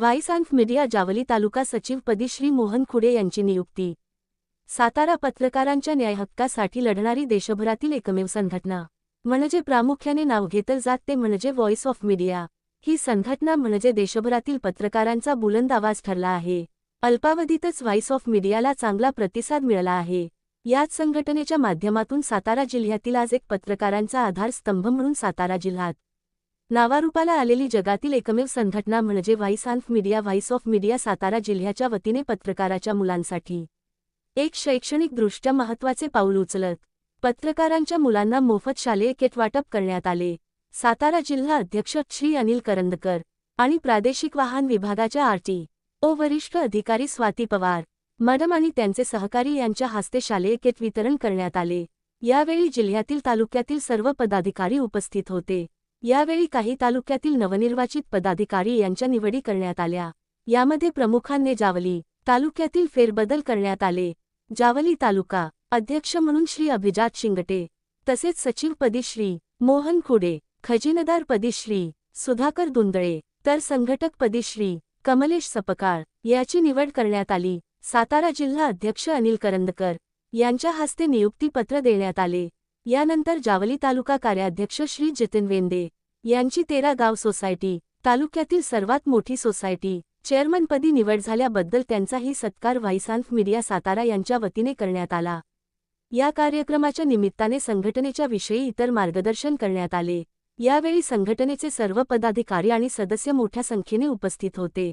Voice of media Jawali taluka सचिवपदी श्री मोहन खुडे यांची नियुक्ती. सातारा पत्रकारांच्या न्यायहक्कासाठी लढणारी देशभरातील एकमेव संघटना. म्हणजे प्रामुख्याने नाव घेतलं जात ते म्हणजे व्हॉइस ऑफ मीडिया ही संघटना म्हणजे देशभरातील पत्रकारांचा बुलंद आवाज ठरला आहे. अल्पावधीतच व्हॉईस ऑफ मीडियाला चांगला प्रतिसाद मिळाला आहे. याच संघटनेच्या माध्यमातून सातारा जिल्ह्यातील आज एक पत्रकारांचा आधारस्तंभ म्हणून सातारा जिल्ह्यात. नावारूपाला आलेली जगातील एकमेव संघटना म्हणजे voice of media voice of media Satara जिल्ह्याच्या वतीने पत्रकाराच्या मुलांसाठी. एक शैक्षणिकदृष्ट्या महत्त्वाचे पाऊल उचलत पत्रकारांच्या मुलांना मोफत शालेय किट वाटप करण्यात आले. सातारा जिल्हा अध्यक्ष श्री अनिल करंदकर आणि प्रादेशिक वाहन विभागाच्या आरटी ओ वरिष्ठ अधिकारी स्वाती पवार मॅडम आणि त्यांचे सहकारी यांच्या हस्ते शालेय किट वितरण करण्यात आले. यावेळी जिल्ह्यातील तालुक्यातील सर्व पदाधिकारी उपस्थित होते. यावेळी काही तालुक्यातील नवनिर्वाचित पदाधिकारी यांच्या निवडी करण्यात आल्या. यामध्ये प्रमुखांनी जावली तालुक्यातील फेरबदल करण्यात आले. जावली तालुका अध्यक्ष म्हणून श्री अभिजात शिंगटे तसेच सचिवपदी श्री मोहन खुडे खजिनदारपदी श्री सुधाकर दुंदळे तर संघटकपदी श्री कमलेश सपकाळ याची निवड करण्यात आली. सातारा जिल्हा अध्यक्ष अनिल करंदकर यांच्या हस्ते नियुक्तीपत्र देण्यात आले. यानंतर जावली तालुका कार्याध्यक्ष श्री जितीन वेंदे यांची तेरा गाव सोसायटी तालुक्यातील सर्वात मोठी सोसायटी चेअरमनपदी निवड झाल्याबद्दल त्यांचाही सत्कार व्हाईसांफ मीडिया सातारा यांच्या वतीने करण्यात आला. या कार्यक्रमाच्या निमित्ताने संघटनेच्या विषयी इतर मार्गदर्शन करण्यात आले. यावेळी संघटनेचे सर्व पदाधिकारी आणि सदस्य मोठ्या संख्येने उपस्थित होते.